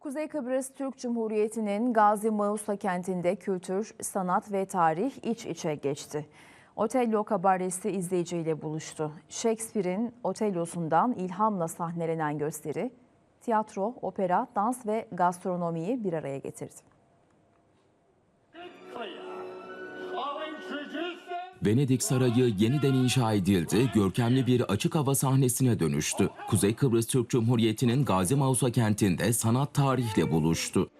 Kuzey Kıbrıs Türk Cumhuriyeti'nin Gazi Mausa kentinde kültür, sanat ve tarih iç içe geçti. Otello kabaresi izleyiciyle buluştu. Shakespeare'in Otello'sundan ilhamla sahnelenen gösteri, tiyatro, opera, dans ve gastronomiyi bir araya getirdi. Venedik Sarayı yeniden inşa edildi, görkemli bir açık hava sahnesine dönüştü. Kuzey Kıbrıs Türk Cumhuriyeti'nin Gazi Mausa kentinde sanat tarihle buluştu.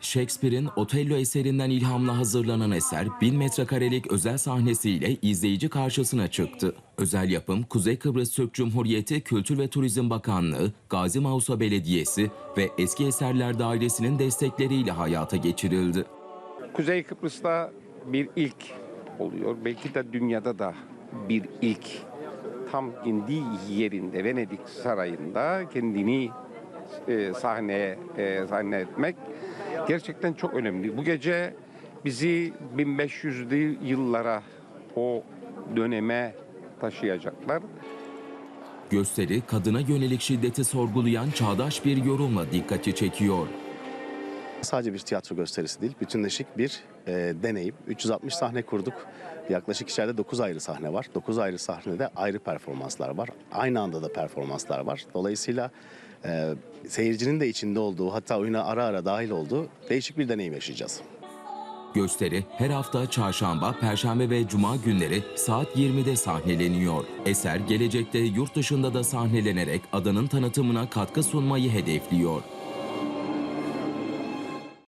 Shakespeare'in Otello eserinden ilhamla hazırlanan eser 1000 metrekarelik özel sahnesiyle izleyici karşısına çıktı. Özel yapım Kuzey Kıbrıs Türk Cumhuriyeti Kültür ve Turizm Bakanlığı, Gazi Mausa Belediyesi ve Eski Eserler Dairesi'nin destekleriyle hayata geçirildi. Kuzey Kıbrıs'ta bir ilk oluyor. Belki de dünyada da bir ilk. Tam kendi yerinde Venedik Sarayı'nda kendini e, sahneye e, sahne etmek gerçekten çok önemli. Bu gece bizi 1500'lü yıllara o döneme taşıyacaklar. Gösteri kadına yönelik şiddeti sorgulayan çağdaş bir yorumla dikkati çekiyor. Sadece bir tiyatro gösterisi değil, bütünleşik bir e, deneyim. 360 sahne kurduk. Yaklaşık içeride 9 ayrı sahne var. 9 ayrı sahnede ayrı performanslar var. Aynı anda da performanslar var. Dolayısıyla e, seyircinin de içinde olduğu, hatta oyuna ara ara dahil olduğu değişik bir deneyim yaşayacağız. Gösteri her hafta çarşamba, perşembe ve cuma günleri saat 20'de sahneleniyor. Eser gelecekte yurt dışında da sahnelenerek adanın tanıtımına katkı sunmayı hedefliyor.